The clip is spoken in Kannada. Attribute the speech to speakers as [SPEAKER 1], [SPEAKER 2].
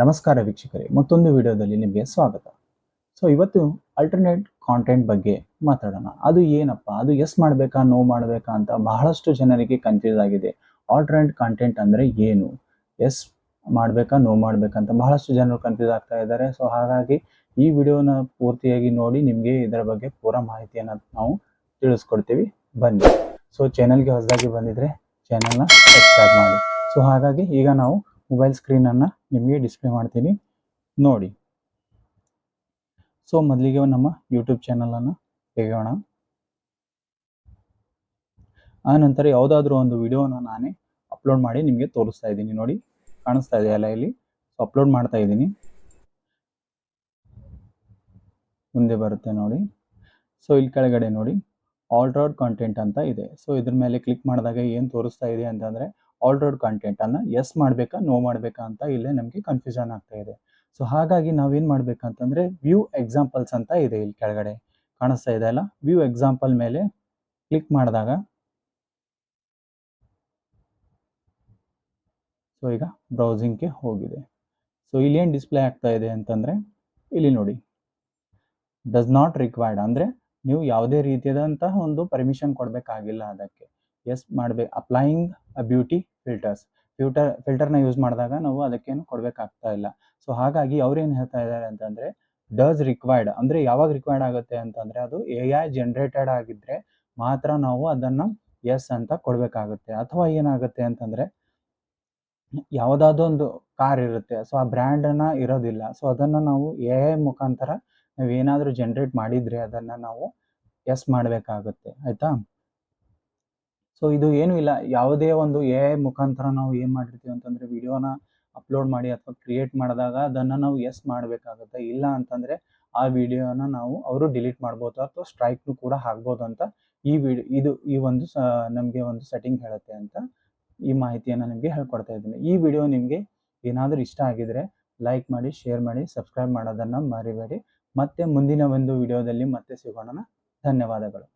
[SPEAKER 1] ನಮಸ್ಕಾರ ವೀಕ್ಷಕರೇ, ಮತ್ತೊಂದು ವಿಡಿಯೋದಲ್ಲಿ ನಿಮಗೆ ಸ್ವಾಗತ. ಸೊ ಇವತ್ತು ಅಲ್ಟರ್ನೇಟ್ ಕಾಂಟೆಂಟ್ ಬಗ್ಗೆ ಮಾತಾಡೋಣ. ಅದು ಏನಪ್ಪ? ಅದು ಎಸ್ ಮಾಡಬೇಕಾ ನೋ ಮಾಡಬೇಕಾ ಅಂತ ಬಹಳಷ್ಟು ಜನರಿಗೆ ಕನ್ಫ್ಯೂಸ್ ಆಗಿದೆ. ಆಲ್ಟರ್ನೇಟ್ ಕಾಂಟೆಂಟ್ ಅಂದರೆ ಏನು? ಎಸ್ ಮಾಡಬೇಕಾ ನೋ ಮಾಡಬೇಕಂತ ಬಹಳಷ್ಟು ಜನರು ಕನ್ಫ್ಯೂಸ್ ಆಗ್ತಾ ಇದ್ದಾರೆ. ಸೊ ಹಾಗಾಗಿ ಈ ವಿಡಿಯೋನ ಪೂರ್ತಿಯಾಗಿ ನೋಡಿ, ನಿಮಗೆ ಇದರ ಬಗ್ಗೆ ಪೂರ ಮಾಹಿತಿಯನ್ನು ನಾವು ತಿಳಿಸ್ಕೊಡ್ತೀವಿ. ಬನ್ನಿ. ಸೊ ಚಾನಲ್ಗೆ ಹೊಸದಾಗಿ ಬಂದಿದ್ರೆ ಚಾನಲ್ನ ಸಬ್ಸ್ಕ್ರೈಬ್ ಮಾಡಿ. ಸೊ ಹಾಗಾಗಿ ಈಗ ನಾವು ಮೊಬೈಲ್ ಸ್ಕ್ರೀನನ್ನು ನಿಮಗೆ ಡಿಸ್ಪ್ಲೇ ಮಾಡ್ತೀನಿ. ನೋಡಿ. ಸೊ ಮೊದಲಿಗೆ ನಮ್ಮ ಯೂಟ್ಯೂಬ್ ಚಾನಲನ್ನು ತೆಗೆಯೋಣ. ಆನಂತರ ನಂತರ ಯಾವುದಾದ್ರೂ ಒಂದು ವಿಡಿಯೋನ ನಾನೇ ಅಪ್ಲೋಡ್ ಮಾಡಿ ನಿಮಗೆ ತೋರಿಸ್ತಾ ಇದ್ದೀನಿ. ನೋಡಿ, ಕಾಣಿಸ್ತಾ ಇದೆಯಲ್ಲ ಇಲ್ಲಿ? ಸೊ ಅಪ್ಲೋಡ್ ಮಾಡ್ತಾ ಇದ್ದೀನಿ. ಮುಂದೆ ಬರುತ್ತೆ ನೋಡಿ. ಸೊ ಇಲ್ಲಿ ಕೆಳಗಡೆ ನೋಡಿ ಆಲ್ಟ್ರೋಡ್ ಕಾಂಟೆಂಟ್ ಅಂತ ಇದೆ. ಸೊ ಇದ್ರ ಮೇಲೆ ಕ್ಲಿಕ್ ಮಾಡಿದಾಗ ಏನು ತೋರಿಸ್ತಾ ಇದೆ ಅಂತಂದರೆ ಆಲ್ಟ್ರೋಡ್ ಕಾಂಟೆಂಟನ್ನು ಎಸ್ ಮಾಡಬೇಕಾ ನೋ ಮಾಡಬೇಕಾ ಅಂತ ಇಲ್ಲೇ ನಮಗೆ ಕನ್ಫ್ಯೂಷನ್ ಆಗ್ತಾ ಇದೆ. ಸೊ ಹಾಗಾಗಿ ನಾವೇನು ಮಾಡಬೇಕಂತಂದರೆ ವ್ಯೂ ಎಕ್ಸಾಂಪಲ್ಸ್ ಅಂತ ಇದೆ ಇಲ್ಲಿ ಕೆಳಗಡೆ. ಕಾಣಿಸ್ತಾ ಇದೆ ಅಲ್ಲ? ವ್ಯೂ ಎಕ್ಸಾಂಪಲ್ ಮೇಲೆ ಕ್ಲಿಕ್ ಮಾಡಿದಾಗ ಸೊ ಈಗ ಬ್ರೌಸಿಂಗ್ಗೆ ಹೋಗಿದೆ. ಸೊ ಇಲ್ಲಿ ಏನು ಡಿಸ್ಪ್ಲೇ ಆಗ್ತಾ ಇದೆ ಅಂತಂದರೆ ಇಲ್ಲಿ ನೋಡಿ. ಡಸ್ ನಾಟ್ ರಿಕ್ವೈರ್ಡ್ ಅಂದರೆ ನೀವು ಯಾವುದೇ ರೀತಿಯಾದಂತಹ ಒಂದು ಪರ್ಮಿಷನ್ ಕೊಡಬೇಕಾಗಿಲ್ಲ ಅದಕ್ಕೆ. ಎಸ್ ಮಾಡಬೇಕು applying a beauty filters filter ಫಿಲ್ಟರ್ನ ಯೂಸ್ ಮಾಡಿದಾಗ ನಾವು ಅದಕ್ಕೇನು ಕೊಡಬೇಕಾಗ್ತಾ ಇಲ್ಲ. ಸೊ ಹಾಗಾಗಿ ಅವ್ರೇನು ಹೇಳ್ತಾ ಇದ್ದಾರೆ ಅಂತಂದರೆ ಡಸ್ ರಿಕ್ವೈರ್ಡ್ ಅಂದರೆ ಯಾವಾಗ ರಿಕ್ವೈರ್ಡ್ ಆಗುತ್ತೆ ಅಂತಂದರೆ ಅದು ಎ ಐ ಜನ್ರೇಟೆಡ್ ಆಗಿದ್ದರೆ ಮಾತ್ರ ನಾವು ಅದನ್ನು ಎಸ್ ಅಂತ ಕೊಡಬೇಕಾಗುತ್ತೆ. ಅಥವಾ ಏನಾಗುತ್ತೆ ಅಂತಂದರೆ ಯಾವುದಾದ್ರೂ ಒಂದು ಕಾರ್ ಇರುತ್ತೆ ಸೊ ಆ ಬ್ರ್ಯಾಂಡನ್ನು ಇರೋದಿಲ್ಲ. ಸೊ ಅದನ್ನು ನಾವು ಎ ಐ ಮುಖಾಂತರ ನಾವು ಏನಾದರೂ ಜನ್ರೇಟ್ ಮಾಡಿದರೆ ಅದನ್ನು ನಾವು ಎಸ್ ಮಾಡಬೇಕಾಗುತ್ತೆ. ಆಯಿತಾ? ಸೊ ಇದು ಏನೂ ಇಲ್ಲ. ಯಾವುದೇ ಒಂದು ಎ ಐ ಮುಖಾಂತರ ನಾವು ಏನು ಮಾಡಿರ್ತೀವಿ ಅಂತಂದರೆ ವಿಡಿಯೋನ ಅಪ್ಲೋಡ್ ಮಾಡಿ ಅಥವಾ ಕ್ರಿಯೇಟ್ ಮಾಡಿದಾಗ ಅದನ್ನು ನಾವು ಎಸ್ ಮಾಡಬೇಕಾಗುತ್ತೆ. ಇಲ್ಲ ಅಂತಂದರೆ ಆ ವಿಡಿಯೋನ ನಾವು ಅವರು ಡಿಲೀಟ್ ಮಾಡ್ಬೋದು ಅಥವಾ ಸ್ಟ್ರೈಕ್ನು ಕೂಡ ಹಾಕ್ಬೋದು ಅಂತ ಈ ವಿಡಿಯೋ ಇದು ಈ ಒಂದು ಸ, ನಮಗೆ ಒಂದು ಸೆಟ್ಟಿಂಗ್ ಹೇಳುತ್ತೆ ಅಂತ ಈ ಮಾಹಿತಿಯನ್ನು ನಿಮಗೆ ಹೇಳ್ಕೊಡ್ತಾ ಇದ್ದೀನಿ. ಈ ವಿಡಿಯೋ ನಿಮಗೆ ಏನಾದರೂ ಇಷ್ಟ ಆಗಿದರೆ ಲೈಕ್ ಮಾಡಿ ಶೇರ್ ಮಾಡಿ ಸಬ್ಸ್ಕ್ರೈಬ್ ಮಾಡೋದನ್ನು ಮರಿಬೇಡಿ. ಮತ್ತೆ ಮುಂದಿನ ಒಂದು ವಿಡಿಯೋದಲ್ಲಿ ಮತ್ತೆ ಸಿಗೋಣ ಧನ್ಯವಾದಗಳು.